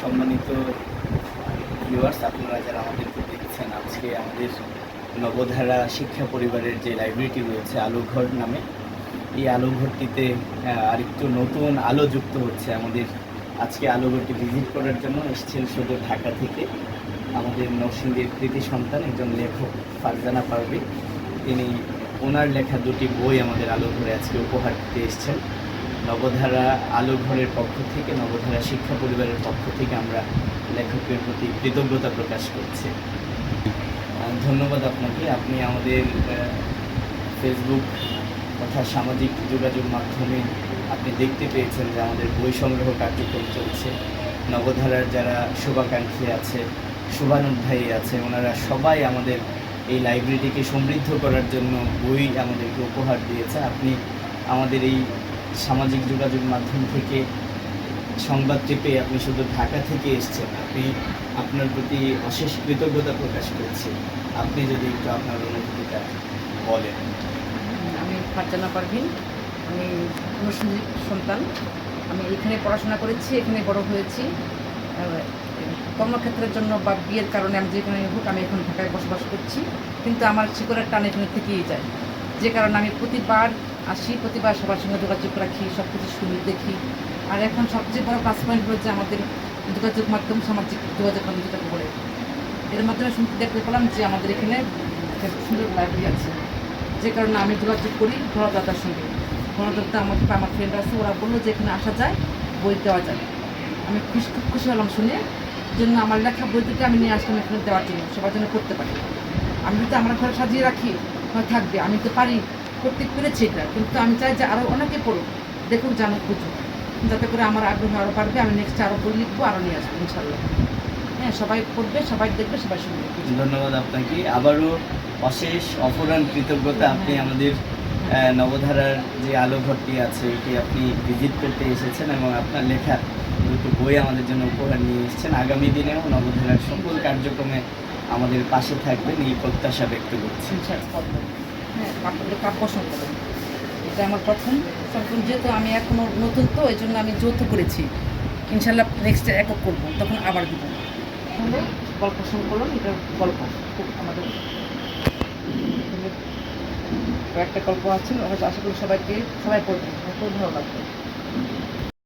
সম্মানিত ভিউয়ার্স আপনারা যারা আমাদেরকে দেখছেন, আজকে আমাদের নবধারা শিক্ষা পরিবারের যে লাইব্রেরিটি রয়েছে, আলোঘর নামে, এই আলোঘরটিতে আরেকটু নতুন আলো যুক্ত হচ্ছে আমাদের। আজকে আলোঘরটি ভিজিট করার জন্য এসেছেন শুধু ঢাকা থেকে আমাদের নরসিংদীর কৃতি সন্তান, একজন লেখক, ফারজানা পারভি। তিনি ওনার লেখা দুটি বই আমাদের আলোঘরে আজকে উপহার দিতে এসেছেন। নবধারা আলো ঘরের পক্ষ থেকে নবধারা শিক্ষা পরিবারের পক্ষ থেকে আমরা লেখকের প্রতি কৃতজ্ঞতা প্রকাশ করছি। ধন্যবাদ আপনাকে। আপনি আমাদের ফেসবুক তথা সামাজিক যোগাযোগ মাধ্যমে আপনি দেখতে পেয়েছেন যে আমাদের বই সংগ্রহ কার্যক্রম চলছে। নবধারার যারা শুভাকাঙ্ক্ষী আছে, শুভানুধ্যায়ী আছে, ওনারা সবাই আমাদের এই লাইব্রেরিটিকে সমৃদ্ধ করার জন্য বই আমাদেরকে উপহার দিয়েছে। আপনি আমাদের এই সামাজিক যোগাযোগ মাধ্যম থেকে সংবাদটি পেয়ে আপনি শুধু ঢাকা থেকে এসছেন, আপনি আপনার প্রতি অশেষ কৃতজ্ঞতা প্রকাশ করছি। আপনি যদি একটু আপনার অনুভূতিটা বলেন। আমি ফারজানা পারভিন, আমি নরসিংদীর সন্তান। আমি এখানে পড়াশোনা করেছি, এখানে বড় হয়েছি। কর্মক্ষেত্রের জন্য বা বিয়ের কারণে আমি যেখানে হোক আমি এখন ঢাকায় বসবাস করছি। কিন্তু আমার শিকড়ের টান এখানে থেকেই যায়। যে কারণে আমি প্রতিবার আসি, প্রতিবার সবার সঙ্গে যোগাযোগ রাখি সব কিছু শুনি, দেখি। আর এখন সবচেয়ে বড় প্লাস পয়েন্ট যে আমাদের যোগাযোগ মাধ্যম সামাজিক যোগাযোগ মাধ্যম যেটা করে এর মাধ্যমে শুনতে দেখতে পেলাম যে আমাদের এখানে সুন্দর লাইব্রেরি আছে। যে কারণে আমি যোগাযোগ করি ঘরদাতার সঙ্গে। ঘরদাতা আমাকে আমার ফ্রেন্ড আছে, ওরা বলল যে এখানে আসা যায়, বই দেওয়া যায়। আমি খুশি, খুব খুশি হলাম শুনে। জন্য আমার লেখা বই দুটো আমি নিয়ে আসলাম এখানে দেওয়ার জন্য, সবার জন্য করতে পারি। আমি যদি আমার ঘরে সাজিয়ে রাখি হয় থাকবে, আমি তো পারি। করতে পেরেছি এটা। কিন্তু আমি চাই যে আরও অনেকে পড়ুক দেখুক জানুক বুঝুক। যাতে করে আমার আগ্রহ আরও বাড়বে আমি নেক্সট আরও বই লিখব আরও নিয়ে আসব ইনশাল্লাহ। হ্যাঁ সবাই পড়বে সবাই দেখবে সবাই শুনবে ধন্যবাদ আপনাকে। আবারও অশেষ অপরাণ কৃতজ্ঞতা আপনি আমাদের নবধারার যে আলো ঘরটি আছে এটি আপনি ভিজিট করতে এসেছেন এবং আপনার লেখা দুটো বই আমাদের জন্য উপহার নিয়ে এসেছেন। আগামী দিনেও নবধারার সকল কার্যক্রমে আমাদের পাশে থাকবেন এই প্রত্যাশা ব্যক্ত করছি। সংসার পদ্ম পছন্দ সংকলন এটা আমার প্রথম। সংকলন যেহেতু আমি এখনও নতুন তো, এই জন্য আমি যৌথ করেছি। ইনশাল্লাহ নেক্সট একক করব, তখন আবার দেবো। তাহলে গল্প সংকলন, এটা গল্প। খুব আমাদের কয়েকটা গল্প আছে আশা করি সবাইকে, সবাই পড়বে খুব ভালো লাগবে।